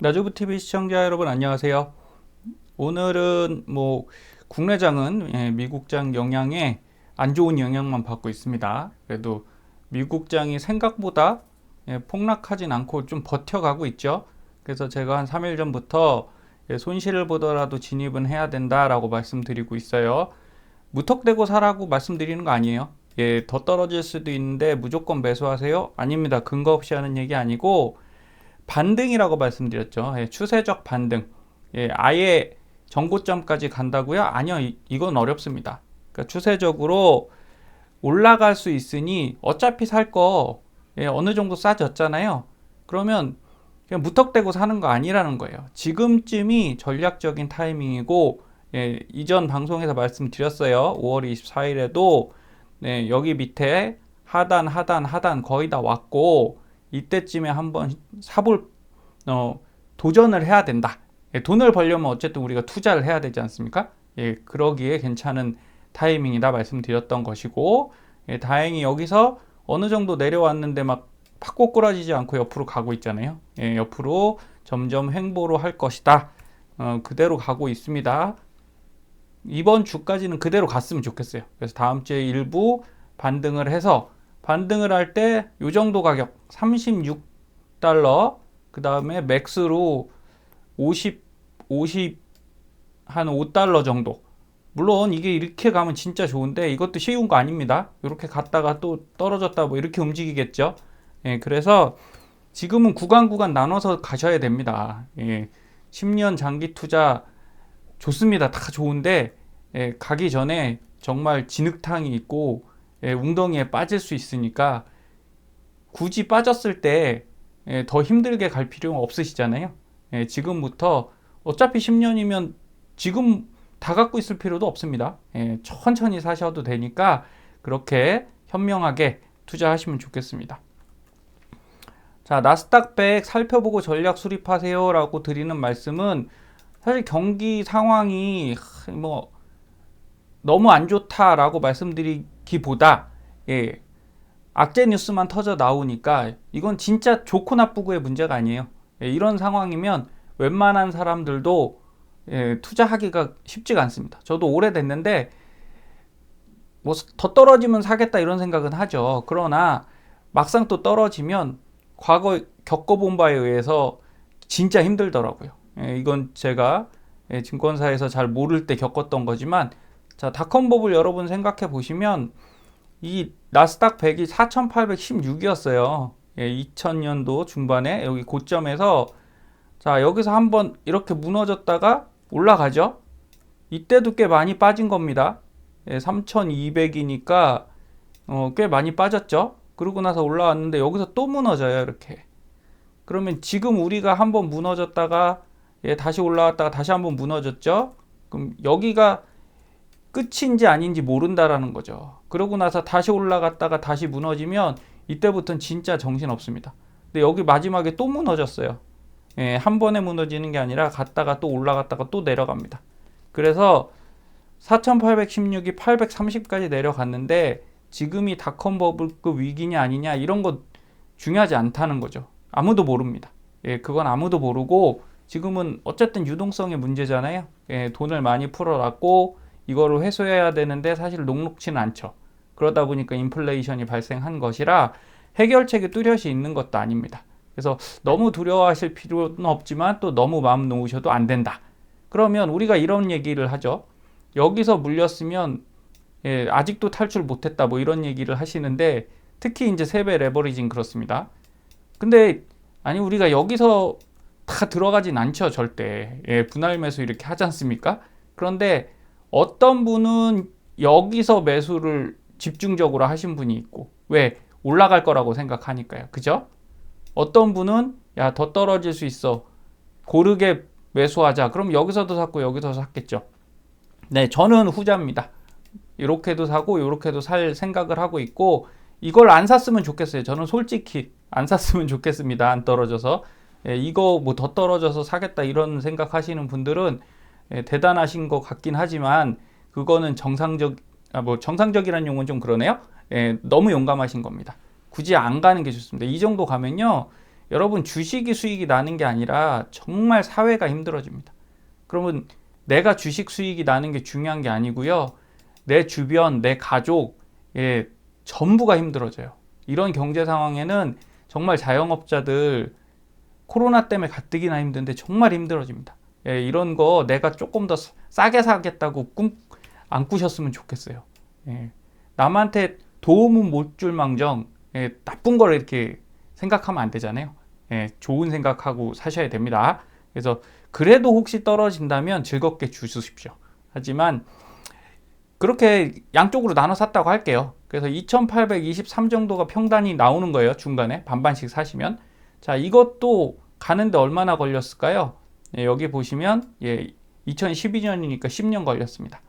나주부 TV 시청자 여러분 안녕하세요. 오늘은 뭐 국내장은 예, 미국장 영향에 안 좋은 영향만 받고 있습니다. 그래도 미국장이 생각보다 예, 폭락하진 않고 좀 버텨가고 있죠. 그래서 제가 한 3일 전부터 예, 손실을 보더라도 진입은 해야 된다라고 말씀드리고 있어요. 무턱대고 사라고 말씀드리는 거 아니에요. 예, 더 떨어질 수도 있는데 무조건 매수하세요? 아닙니다. 근거 없이 하는 얘기 아니고 반등이라고 말씀드렸죠. 예, 추세적 반등. 예, 아예 정고점까지 간다고요? 아니요. 이, 이건 어렵습니다. 그러니까 추세적으로 올라갈 수 있으니 어차피 살거 예, 어느 정도 싸졌잖아요. 그러면 그냥 무턱대고 사는 거 아니라는 거예요. 지금쯤이 전략적인 타이밍이고 예, 이전 방송에서 말씀드렸어요. 5월 24일에도 네, 여기 밑에 하단, 하단, 하단 거의 다 왔고 이때쯤에 한번 사볼 어, 도전을 해야 된다. 예, 돈을 벌려면 어쨌든 우리가 투자를 해야 되지 않습니까? 예, 그러기에 괜찮은 타이밍이다 말씀드렸던 것이고 예, 다행히 여기서 어느 정도 내려왔는데 막팍 꼬꾸라지지 않고 옆으로 가고 있잖아요. 예, 옆으로 점점 횡보로 할 것이다. 어, 그대로 가고 있습니다. 이번 주까지는 그대로 갔으면 좋겠어요. 그래서 다음 주에 일부 반등을 해서 반등을 할때요 정도 가격 36달러 그 다음에 맥스로 50 50 한 5달러 정도 물론 이게 이렇게 가면 진짜 좋은데 이것도 쉬운 거 아닙니다. 이렇게 갔다가 또 떨어졌다 뭐 이렇게 움직이겠죠. 예, 그래서 지금은 구간 구간 나눠서 가셔야 됩니다. 예, 10년 장기 투자 좋습니다. 다 좋은데 예, 가기 전에 정말 진흙탕이 있고 예, 웅덩이에 빠질 수 있으니까 굳이 빠졌을 때 더 힘들게 갈 필요가 없으시잖아요. 예, 지금부터 어차피 10년이면 지금 다 갖고 있을 필요도 없습니다. 예, 천천히 사셔도 되니까 그렇게 현명하게 투자하시면 좋겠습니다. 자, 나스닥 100 살펴보고 전략 수립하세요 라고 드리는 말씀은 사실 경기 상황이 뭐 너무 안 좋다라고 말씀드리기 보다 예, 악재 뉴스만 터져 나오니까 이건 진짜 좋고 나쁘고의 문제가 아니에요. 예, 이런 상황이면 웬만한 사람들도 예, 투자하기가 쉽지가 않습니다. 저도 오래됐는데 뭐 더 떨어지면 사겠다 이런 생각은 하죠. 그러나 막상 또 떨어지면 과거 겪어본 바에 의해서 진짜 힘들더라고요. 예, 이건 제가 예, 증권사에서 잘 모를 때 겪었던 거지만 자 닷컴법을 여러분 생각해 보시면 이 나스닥 100이 4,816이었어요. 예, 2000년도 중반에 여기 고점에서 자 여기서 한번 이렇게 무너졌다가 올라가죠. 이때도 꽤 많이 빠진 겁니다. 예, 3,200이니까 어, 꽤 많이 빠졌죠. 그러고 나서 올라왔는데 여기서 또 무너져요. 이렇게. 그러면 지금 우리가 한번 무너졌다가 예, 다시 올라왔다가 다시 한번 무너졌죠. 그럼 여기가 끝인지 아닌지 모른다라는 거죠. 그러고 나서 다시 올라갔다가 다시 무너지면 이때부터는 진짜 정신 없습니다. 근데 여기 마지막에 또 무너졌어요. 예, 한 번에 무너지는 게 아니라 갔다가 또 올라갔다가 또 내려갑니다. 그래서 4816이 830까지 내려갔는데 지금이 닷컴 버블급 위기냐 아니냐 이런 거 중요하지 않다는 거죠. 아무도 모릅니다. 예, 그건 아무도 모르고 지금은 어쨌든 유동성의 문제잖아요. 예, 돈을 많이 풀어놨고 이거를 회수해야 되는데 사실 녹록치는 않죠. 그러다 보니까 인플레이션이 발생한 것이라 해결책이 뚜렷이 있는 것도 아닙니다. 그래서 너무 두려워하실 필요는 없지만 또 너무 마음 놓으셔도 안 된다. 그러면 우리가 이런 얘기를 하죠. 여기서 물렸으면 예, 아직도 탈출 못했다 뭐 이런 얘기를 하시는데 특히 이제 세배 레버리징 그렇습니다. 근데 아니 우리가 여기서 다 들어가진 않죠 절대 예, 분할 매수 이렇게 하지 않습니까? 그런데 어떤 분은 여기서 매수를 집중적으로 하신 분이 있고 왜 올라갈 거라고 생각하니까요. 그죠? 어떤 분은 야 더 떨어질 수 있어 고르게 매수하자. 그럼 여기서도 샀고 여기서 샀겠죠. 네, 저는 후자입니다. 이렇게도 사고 이렇게도 살 생각을 하고 있고 이걸 안 샀으면 좋겠어요. 저는 솔직히 안 샀으면 좋겠습니다. 안 떨어져서 예, 이거 뭐 더 떨어져서 사겠다 이런 생각하시는 분들은 예, 대단하신 것 같긴 하지만 그거는 정상적 아, 뭐 정상적이라는 용어는 좀 그러네요. 예, 너무 용감하신 겁니다. 굳이 안 가는 게 좋습니다. 이 정도 가면요. 여러분 주식이 수익이 나는 게 아니라 정말 사회가 힘들어집니다. 그러면 내가 주식 수익이 나는 게 중요한 게 아니고요. 내 주변, 내 가족, 예, 전부가 힘들어져요. 이런 경제 상황에는 정말 자영업자들 코로나 때문에 가뜩이나 힘든데 정말 힘들어집니다. 예, 이런 거 내가 조금 더 싸게 사겠다고 꿈 안 꾸셨으면 좋겠어요. 예, 남한테 도움은 못 줄 망정 예, 나쁜 걸 이렇게 생각하면 안 되잖아요. 예, 좋은 생각하고 사셔야 됩니다. 그래서 그래도 혹시 떨어진다면 즐겁게 주십시오. 하지만 그렇게 양쪽으로 나눠 샀다고 할게요. 그래서 2823 정도가 평단이 나오는 거예요. 중간에 반반씩 사시면. 자, 이것도 가는데 얼마나 걸렸을까요? 예, 여기 보시면 예, 2012년이니까 10년 걸렸습니다.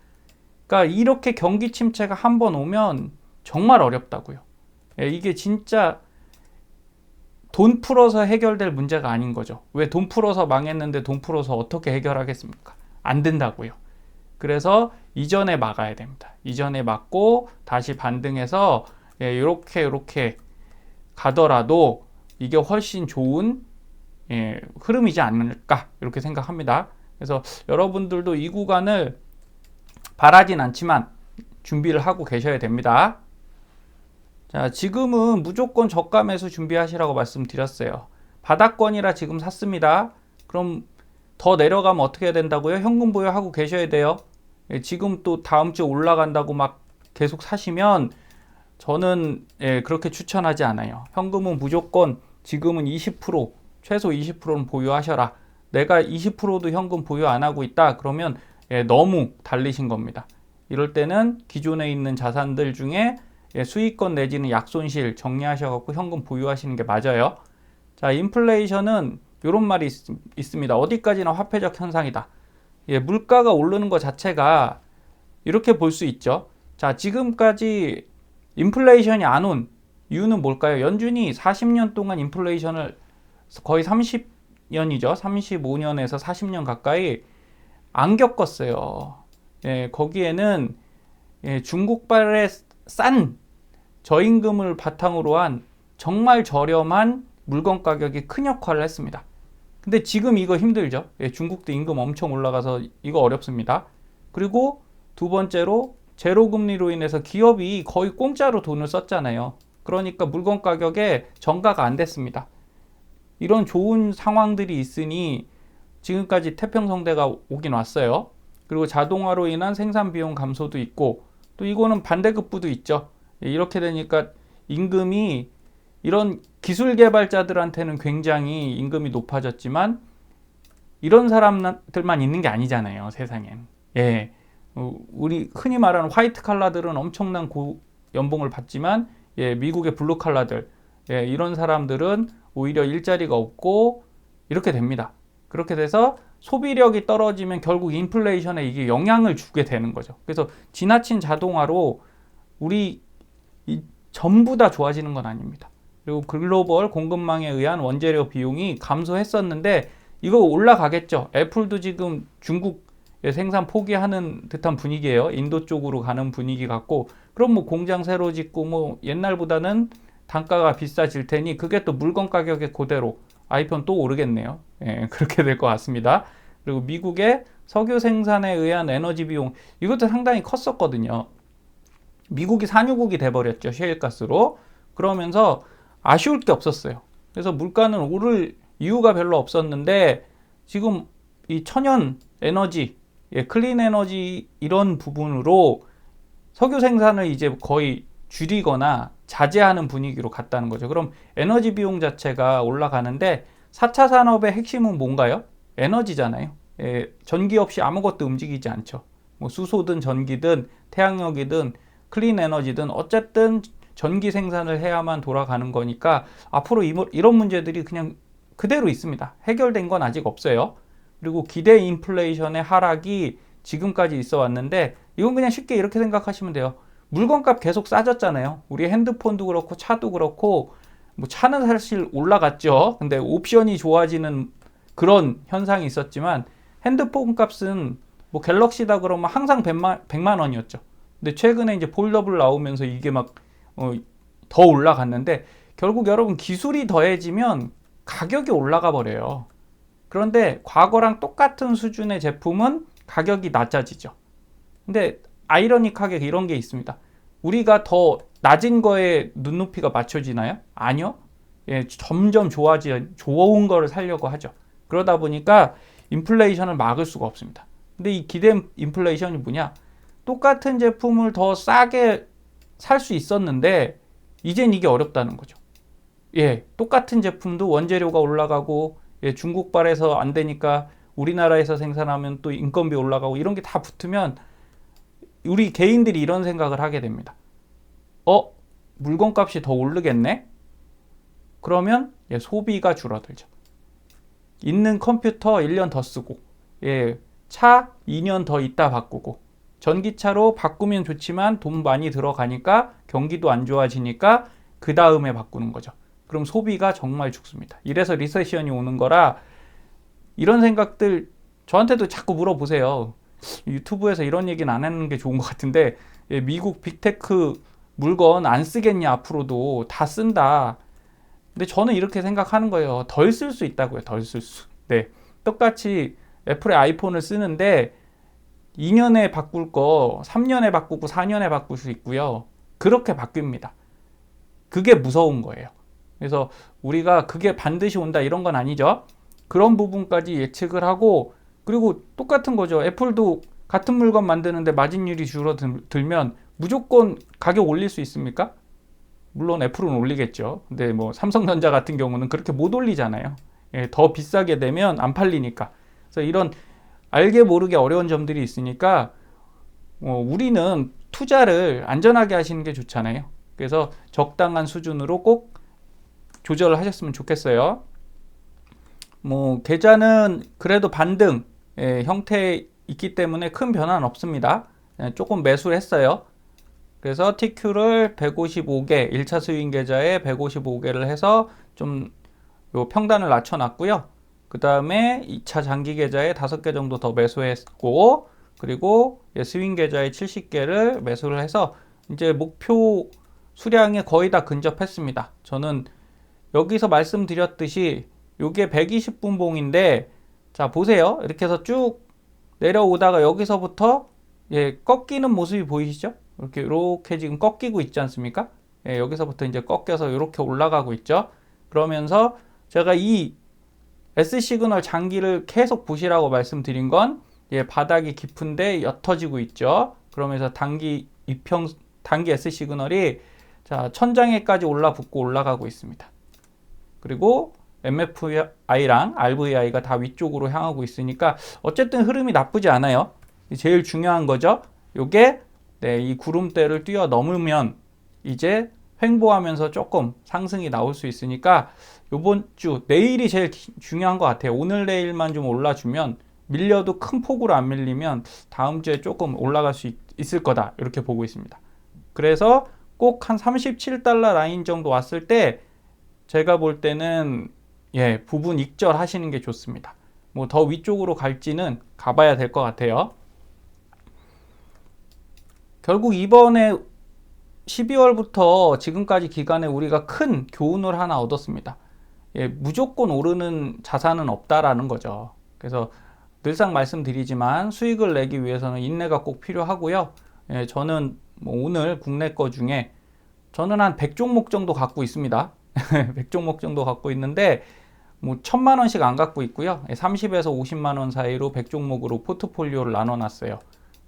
그러니까 이렇게 경기 침체가 한 번 오면 정말 어렵다고요. 예, 이게 진짜 돈 풀어서 해결될 문제가 아닌 거죠. 왜 돈 풀어서 망했는데 돈 풀어서 어떻게 해결하겠습니까? 안 된다고요. 그래서 이전에 막아야 됩니다. 이전에 막고 다시 반등해서 예, 이렇게 이렇게 가더라도 이게 훨씬 좋은 예, 흐름이지 않을까 이렇게 생각합니다. 그래서 여러분들도 이 구간을 바라진 않지만 준비를 하고 계셔야 됩니다. 자, 지금은 무조건 저가 매수 준비하시라고 말씀드렸어요. 바닥권이라 지금 샀습니다. 그럼 더 내려가면 어떻게 해야 된다고요? 현금 보유하고 계셔야 돼요. 예, 지금 또 다음 주에 올라간다고 막 계속 사시면 저는 예, 그렇게 추천하지 않아요. 현금은 무조건 지금은 20% 최소 20%는 보유하셔라. 내가 20%도 현금 보유 안 하고 있다. 그러면 예, 너무 달리신 겁니다. 이럴 때는 기존에 있는 자산들 중에 예, 수익권 내지는 약손실 정리하셔갖고 현금 보유하시는 게 맞아요. 자, 인플레이션은 이런 말이 있, 습니다 어디까지나 화폐적 현상이다. 예, 물가가 오르는 것 자체가 이렇게 볼 수 있죠. 자, 지금까지 인플레이션이 안 온 이유는 뭘까요? 연준이 40년 동안 인플레이션을 거의 30년이죠. 35년에서 40년 가까이 안 겪었어요. 예, 거기에는 예, 중국발의 싼 저임금을 바탕으로 한 정말 저렴한 물건 가격이 큰 역할을 했습니다. 근데 지금 이거 힘들죠. 예, 중국도 임금 엄청 올라가서 이거 어렵습니다. 그리고 두 번째로 제로 금리로 인해서 기업이 거의 공짜로 돈을 썼잖아요. 그러니까 물건 가격에 전가가 안 됐습니다. 이런 좋은 상황들이 있으니 지금까지 태평성대가 오긴 왔어요. 그리고 자동화로 인한 생산 비용 감소도 있고 또 이거는 반대급부도 있죠. 예, 이렇게 되니까 임금이 이런 기술 개발자들한테는 굉장히 임금이 높아졌지만 이런 사람들만 있는 게 아니잖아요, 세상엔. 예. 어, 우리 흔히 말하는 화이트 칼라들은 엄청난 고 연봉을 받지만 예, 미국의 블루 칼라들 예, 이런 사람들은 오히려 일자리가 없고 이렇게 됩니다. 그렇게 돼서 소비력이 떨어지면 결국 인플레이션에 이게 영향을 주게 되는 거죠. 그래서 지나친 자동화로 우리 전부 다 좋아지는 건 아닙니다. 그리고 글로벌 공급망에 의한 원재료 비용이 감소했었는데 이거 올라가겠죠. 애플도 지금 중국 생산 포기하는 듯한 분위기예요. 인도 쪽으로 가는 분위기 같고 그럼 뭐 공장 새로 짓고 뭐 옛날보다는 단가가 비싸질 테니 그게 또 물건 가격에 그대로 아이폰 또 오르겠네요. 예, 그렇게 될 것 같습니다. 그리고 미국의 석유 생산에 의한 에너지 비용 이것도 상당히 컸었거든요. 미국이 산유국이 돼버렸죠. 셰일가스로. 그러면서 아쉬울 게 없었어요. 그래서 물가는 오를 이유가 별로 없었는데 지금 이 천연 에너지, 예, 클린 에너지 이런 부분으로 석유 생산을 이제 거의 줄이거나 자제하는 분위기로 갔다는 거죠. 그럼 에너지 비용 자체가 올라가는데 4차 산업의 핵심은 뭔가요? 에너지잖아요. 예, 전기 없이 아무것도 움직이지 않죠. 뭐 수소든 전기든 태양력이든 클린 에너지든 어쨌든 전기 생산을 해야만 돌아가는 거니까 앞으로 이런 문제들이 그냥 그대로 있습니다. 해결된 건 아직 없어요. 그리고 기대 인플레이션의 하락이 지금까지 있어 왔는데 이건 그냥 쉽게 이렇게 생각하시면 돼요. 물건값 계속 싸졌잖아요. 우리 핸드폰도 그렇고 차도 그렇고 뭐 차는 사실 올라갔죠. 근데 옵션이 좋아지는 그런 현상이 있었지만 핸드폰 값은 뭐 갤럭시다 그러면 항상 100만, 100만 원이었죠. 근데 최근에 이제 폴더블 나오면서 이게 막더 어 올라갔는데 결국 여러분 기술이 더해지면 가격이 올라가 버려요. 그런데 과거랑 똑같은 수준의 제품은 가격이 낮아지죠. 근데 아이러니하게 이런 게 있습니다. 우리가 더 낮은 거에 눈높이가 맞춰지나요? 아니요. 예, 점점 좋아지, 좋은 거를 살려고 하죠. 그러다 보니까 인플레이션을 막을 수가 없습니다. 근데 이 기대 인플레이션이 뭐냐? 똑같은 제품을 더 싸게 살 수 있었는데, 이젠 이게 어렵다는 거죠. 예, 똑같은 제품도 원재료가 올라가고, 예, 중국발에서 안 되니까 우리나라에서 생산하면 또 인건비 올라가고 이런 게 다 붙으면 우리 개인들이 이런 생각을 하게 됩니다. 어, 물건값이 더 오르겠네? 그러면 예, 소비가 줄어들죠. 있는 컴퓨터 1년 더 쓰고, 예, 차 2년 더 있다 바꾸고, 전기차로 바꾸면 좋지만 돈 많이 들어가니까 경기도 안 좋아지니까 그 다음에 바꾸는 거죠. 그럼 소비가 정말 죽습니다. 이래서 리세션이 오는 거라 이런 생각들 저한테도 자꾸 물어보세요. 유튜브에서 이런 얘기는 안 하는 게 좋은 것 같은데 예, 미국 빅테크 물건 안 쓰겠냐 앞으로도 다 쓴다. 근데 저는 이렇게 생각하는 거예요. 덜 쓸 수 있다고요. 덜 쓸 수. 네. 똑같이 애플의 아이폰을 쓰는데 2년에 바꿀 거 3년에 바꾸고 4년에 바꿀 수 있고요. 그렇게 바뀝니다. 그게 무서운 거예요. 그래서 우리가 그게 반드시 온다 이런 건 아니죠. 그런 부분까지 예측을 하고 그리고 똑같은 거죠. 애플도 같은 물건 만드는데 마진율이 줄어들면 무조건 가격 올릴 수 있습니까? 물론 애플은 올리겠죠. 근데 뭐 삼성전자 같은 경우는 그렇게 못 올리잖아요. 예, 더 비싸게 되면 안 팔리니까. 그래서 이런 알게 모르게 어려운 점들이 있으니까 어, 우리는 투자를 안전하게 하시는 게 좋잖아요. 그래서 적당한 수준으로 꼭 조절을 하셨으면 좋겠어요. 뭐 계좌는 그래도 반등 예, 형태 있기 때문에 큰 변화는 없습니다. 예, 조금 매수를 했어요. 그래서 TQ를 155개, 1차 스윙 계좌에 155개를 해서 좀 요 평단을 낮춰놨고요. 그 다음에 2차 장기 계좌에 5개 정도 더 매수했고, 그리고 예, 스윙 계좌에 70개를 매수를 해서 이제 목표 수량에 거의 다 근접했습니다. 저는 여기서 말씀드렸듯이 요게 120분 봉인데 자 보세요. 이렇게 해서 쭉 내려오다가 여기서부터 예, 꺾이는 모습이 보이시죠? 이렇게 이렇게 지금 꺾이고 있지 않습니까? 예, 여기서부터 이제 꺾여서 이렇게 올라가고 있죠. 그러면서 제가 이 S 시그널 장기를 계속 보시라고 말씀드린 건 예, 바닥이 깊은데 옅어지고 있죠. 그러면서 단기 이평 단기 S 시그널이 자, 천장에까지 올라붙고 올라가고 있습니다. 그리고 MFI랑 RVI가 다 위쪽으로 향하고 있으니까 어쨌든 흐름이 나쁘지 않아요. 제일 중요한 거죠. 요게 네, 이 구름대를 뛰어넘으면 이제 횡보하면서 조금 상승이 나올 수 있으니까 요번 주 내일이 제일 중요한 것 같아요. 오늘 내일만 좀 올라주면 밀려도 큰 폭으로 안 밀리면 다음 주에 조금 올라갈 수 있, 있을 거다 이렇게 보고 있습니다. 그래서 꼭 한 37달러 라인 정도 왔을 때 제가 볼 때는 예 부분 익절 하시는 게 좋습니다. 뭐 더 위쪽으로 갈지는 가봐야 될 것 같아요. 결국 이번에 12월부터 지금까지 기간에 우리가 큰 교훈을 하나 얻었습니다. 예, 무조건 오르는 자산은 없다라는 거죠. 그래서 늘상 말씀드리지만 수익을 내기 위해서는 인내가 꼭 필요하고요. 예, 저는 뭐 오늘 국내 거 중에 저는 한 100종목 정도 갖고 있습니다. 100종목 정도 갖고 있는데 뭐 천만 원씩 안 갖고 있고요. 30에서 50만 원 사이로 100종목으로 포트폴리오를 나눠 놨어요.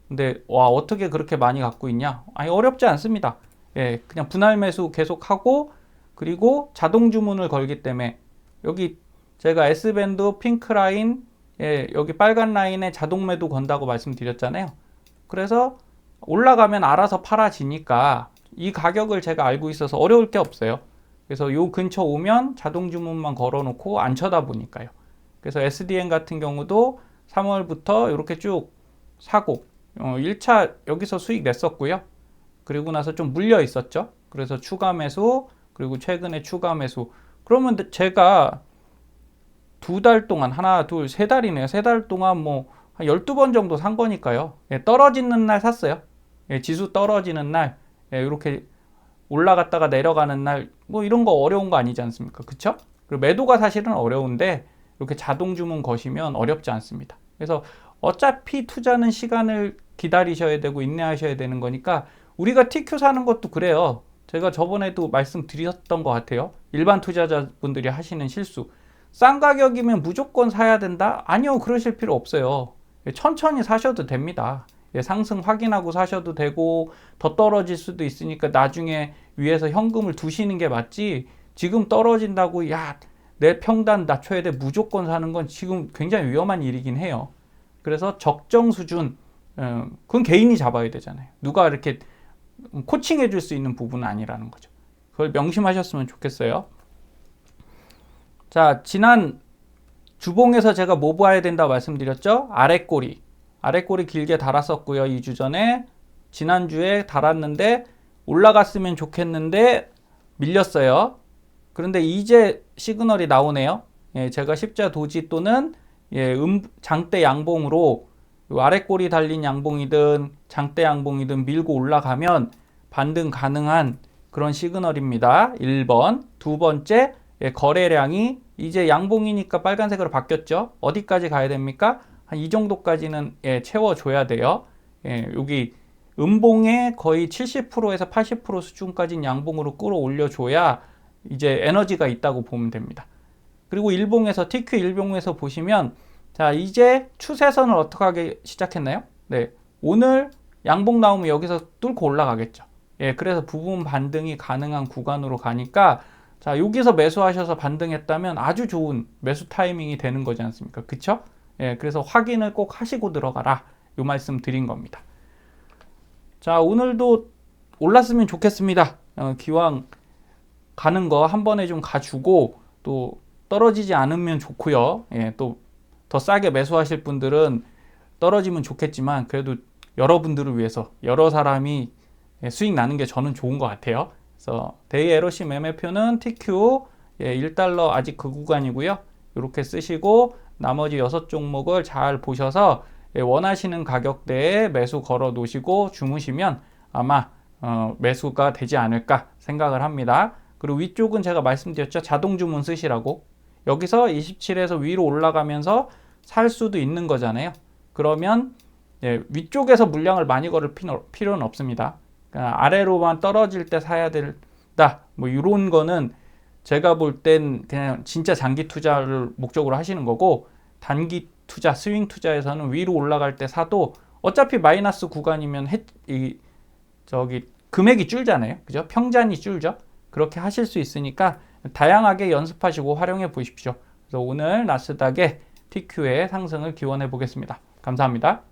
근데 와 어떻게 그렇게 많이 갖고 있냐? 아니 어렵지 않습니다. 예, 그냥 분할 매수 계속 하고 그리고 자동 주문을 걸기 때문에 여기 제가 S밴드 핑크 라인 예, 여기 빨간 라인에 자동 매도 건다고 말씀드렸잖아요. 그래서 올라가면 알아서 팔아지니까 이 가격을 제가 알고 있어서 어려울 게 없어요. 그래서 요 근처 오면 자동 주문만 걸어 놓고 안 쳐다보니까요. 그래서 SDN 같은 경우도 3월부터 이렇게 쭉 사고 어, 1차 여기서 수익 냈었고요. 그리고 나서 좀 물려 있었죠. 그래서 추가 매수 그리고 최근에 추가 매수. 그러면 제가 두 달 동안 하나 둘 세 달이네요. 세 달 동안 뭐 한 12번 정도 산 거니까요. 예, 떨어지는 날 샀어요. 예, 지수 떨어지는 날 예, 이렇게 올라갔다가 내려가는 날 뭐 이런 거 어려운 거 아니지 않습니까? 그쵸? 그리고 매도가 사실은 어려운데 이렇게 자동 주문 거시면 어렵지 않습니다. 그래서 어차피 투자는 시간을 기다리셔야 되고 인내하셔야 되는 거니까 우리가 TQ 사는 것도 그래요. 제가 저번에도 말씀드렸던 것 같아요. 일반 투자자분들이 하시는 실수. 싼 가격이면 무조건 사야 된다? 아니요, 그러실 필요 없어요. 천천히 사셔도 됩니다. 예, 상승 확인하고 사셔도 되고 더 떨어질 수도 있으니까 나중에 위에서 현금을 두시는 게 맞지. 지금 떨어진다고 야, 내 평단 낮춰야 돼 무조건 사는 건 지금 굉장히 위험한 일이긴 해요. 그래서 적정 수준 어, 그건 개인이 잡아야 되잖아요. 누가 이렇게 코칭해 줄 수 있는 부분은 아니라는 거죠. 그걸 명심하셨으면 좋겠어요. 자, 지난 주봉에서 제가 뭐 봐야 된다고 말씀드렸죠? 아래 꼬리. 아래 꼬리 길게 달았었고요. 2주 전에. 지난주에 달았는데 올라갔으면 좋겠는데 밀렸어요. 그런데 이제 시그널이 나오네요. 예, 제가 십자 도지 또는 예, 음, 장대 양봉으로 아래 꼬리 달린 양봉이든 장대 양봉이든 밀고 올라가면 반등 가능한 그런 시그널입니다. 1번. 두 번째, 예, 거래량이 이제 양봉이니까 빨간색으로 바뀌었죠. 어디까지 가야 됩니까? 한 이 정도까지는 예, 채워줘야 돼요. 예, 여기 음봉의 거의 70%에서 80% 수준까지는 양봉으로 끌어올려줘야 이제 에너지가 있다고 보면 됩니다. 그리고 일봉에서 TQ 일봉에서 보시면 자 이제 추세선을 어떻게 하기 시작했나요? 네 오늘 양봉 나오면 여기서 뚫고 올라가겠죠. 예 그래서 부분 반등이 가능한 구간으로 가니까 자 여기서 매수하셔서 반등했다면 아주 좋은 매수 타이밍이 되는 거지 않습니까? 그쵸? 예 그래서 확인을 꼭 하시고 들어가라 요 말씀 드린 겁니다. 자 오늘도 올랐으면 좋겠습니다. 어, 기왕 가는 거 한 번에 좀 가주고 또 떨어지지 않으면 좋고요. 예, 또 더 싸게 매수하실 분들은 떨어지면 좋겠지만 그래도 여러분들을 위해서 여러 사람이 예, 수익 나는 게 저는 좋은 것 같아요. 그래서 데이 에러시 매매표는 TQ 예, 1달러 아직 그 구간이고요. 이렇게 쓰시고 나머지 여섯 종목을 잘 보셔서 예, 원하시는 가격대에 매수 걸어 놓으시고 주무시면 아마 어, 매수가 되지 않을까 생각을 합니다. 그리고 위쪽은 제가 말씀드렸죠. 자동 주문 쓰시라고. 여기서 27에서 위로 올라가면서 살 수도 있는 거잖아요. 그러면 예, 위쪽에서 물량을 많이 걸을 필요, 필요는 없습니다. 그러니까 아래로만 떨어질 때 사야 된다. 뭐 이런 거는 제가 볼 땐 그냥 진짜 장기 투자를 목적으로 하시는 거고 단기 투자, 스윙 투자에서는 위로 올라갈 때 사도 어차피 마이너스 구간이면 해, 이, 저기 금액이 줄잖아요. 그죠? 평잔이 줄죠. 그렇게 하실 수 있으니까 다양하게 연습하시고 활용해 보십시오. 그래서 오늘 나스닥의 TQ의 상승을 기원해 보겠습니다. 감사합니다.